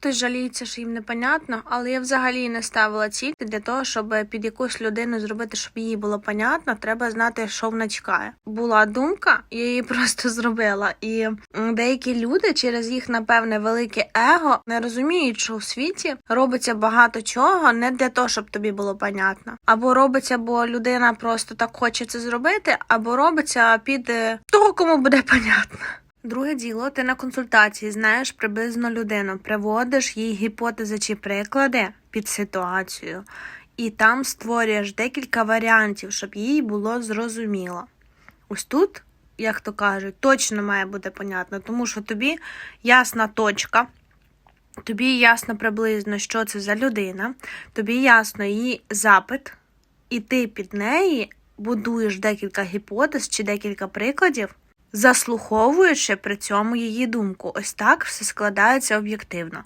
Хтось жаліється, що їм непонятно, але я взагалі не ставила ціль для того, щоб під якусь людину зробити, щоб їй було понятно, треба знати, що вона чекає. Була думка, я її просто зробила. І деякі люди через їх, напевне, велике его не розуміють, що у світі робиться багато чого не для того, щоб тобі було понятно. Або робиться, бо людина просто так хоче це зробити, або робиться під е, того, кому буде понятно. Друге діло, ти на консультації знаєш приблизно людину, приводиш їй гіпотези чи приклади під ситуацію, і там створюєш декілька варіантів, щоб їй було зрозуміло. Ось тут, як то кажуть, точно має бути понятно, тому що тобі ясна точка, тобі ясно приблизно, що це за людина, тобі ясно її запит, і ти під неї будуєш декілька гіпотез чи декілька прикладів, заслуховуючи при цьому її думку. Ось так все складається об'єктивно.